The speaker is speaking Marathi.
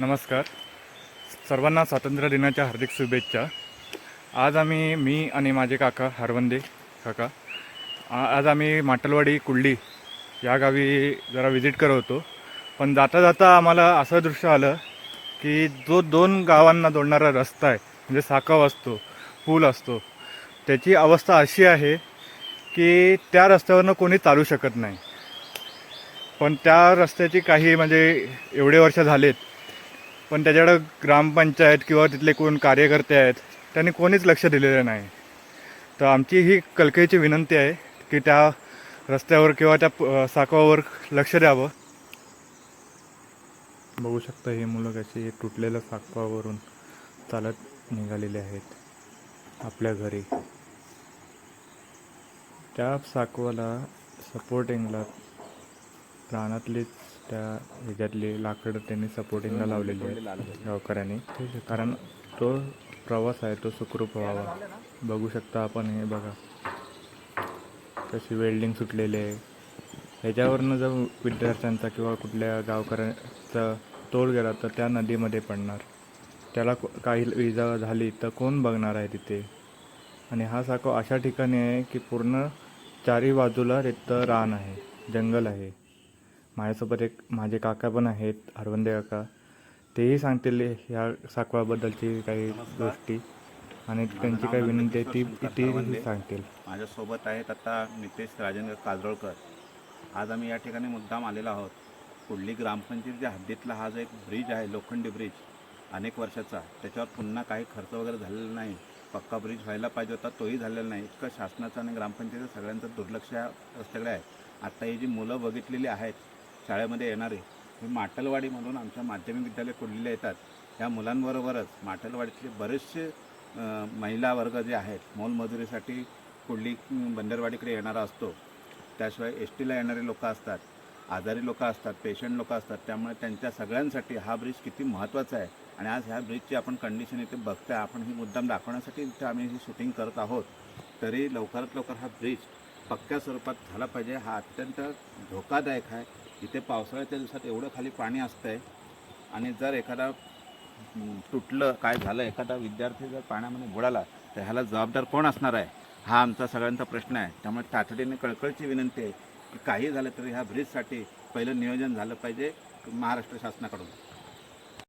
नमस्कार. सर्वांना स्वातंत्र्य दिनाच्या हार्दिक शुभेच्छा. आज आम्ही मी आणि माझे काका हरवंदे काका आज आम्ही माटलवाडी कुल्ली या गावी जरा व्हिजिट करत होतो. पण जाता जाता आम्हाला असं दृश्य आलं की जो दोन गावांना जोडणारा रस्ता आहे म्हणजे साकाव असतो पूल असतो त्याची अवस्था अशी आहे की त्या रस्त्यावरनं कोणी चालू शकत नाही. पण त्या रस्त्याची काही म्हणजे एवढे वर्ष झालेत पण त्याच्याकडं ग्रामपंचायत किंवा तिथले कोण कार्यकर्ते आहेत त्यांनी कोणीच लक्ष दिलेलं नाही. तर आमची ही कलकेची विनंती आहे की त्या रस्त्यावर किंवा त्या साकवावर लक्ष द्यावं. बघू शकता ही मुलं कशी तुटलेल्या साकवावरून चालत निघालेले आहेत आपल्या घरी. त्या साकवाला सपोर्टिंगला रानातलीच त्या ह्याच्यातली लाकडं त्यांनी सपोर्टिंगला लावलेली आहेत गावकऱ्यांनी. कारण तो प्रवास आहे तो सुखरूप व्हावा. बघू शकता आपण हे बघा. कशी वेल्डिंग सुटलेली आहे. ह्याच्यावरनं जर विद्यार्थ्यांचा किंवा कुठल्या गावकऱ्यांचा तोड गेला तर त्या नदीमध्ये पडणार. त्याला काही इजा झाली तर कोण बघणार आहे तिथे? आणि हा साखो अशा ठिकाणी आहे की पूर्ण चारी बाजूला रेत रान आहे जंगल आहे. माझ्यासोबत एक माझे काका पण आहेत हरवंदे काका. तेही सांगतील ह्या साकवाबद्दलची काही गोष्टी आणि त्यांची काही विनंती आहे ती तेही सांगतील. माझ्यासोबत आहेत आता नितेश राजेंद्र काजरोळकर आज आम्ही या ठिकाणी मुद्दाम आलेलो आहोत. कुडली ग्रामपंचायतीच्या हद्दीतला हा जो एक ब्रिज आहे लोखंडी ब्रिज अनेक वर्षाचा त्याच्यावर पुन्हा काही खर्च वगैरे झालेला नाही. पक्का ब्रिज व्हायला पाहिजे होता तोही झालेला नाही. इतकं शासनाचं आणि ग्रामपंचायतीचं सगळ्यांचं दुर्लक्ष या रस्त्याकडे आहे. आत्ता ही जी मुलं बघितलेली आहेत शाळेमध्ये येणारे. हे माटलवाडी म्हणून आमच्या माध्यमिक विद्यालय कुडलीला येतात या मुलांबरोबरच माटलवाडीतले बरेचसे महिला वर्ग जे आहेत मोलमजुरीसाठी कुडली बंदरवाडीकडे येणारा असतो. त्याशिवाय एस टीला येणारे लोक असतात आजारी लोक असतात पेशंट लोक असतात. त्यामुळे त्यांच्या सगळ्यांसाठी हा ब्रिज किती महत्त्वाचा आहे आणि आज ह्या ब्रिजची आपण कंडिशन इथे बघता आपण ही मुद्दाम दाखवण्यासाठी इथे आम्ही ही शूटिंग करत आहोत. तरी लवकरात लवकर हा ब्रिज पक्क्या स्वरूपात झाला पाहिजे. हा अत्यंत धोकादायक आहे. इथे पावसाळ्याच्या दिवसात एवढं खाली पाणी असतं आहे आणि जर एखादा तुटलं काय झालं एखादा विद्यार्थी जर पाण्यामध्ये बुडाला तर ह्याला जबाबदार कोण असणार आहे? हा आमचा सगळ्यांचा प्रश्न आहे. त्यामुळे तातडीने कळकळची विनंती आहे की काही झालं तरी ह्या ब्रिजसाठी पहिलं नियोजन झालं पाहिजे महाराष्ट्र शासनाकडून.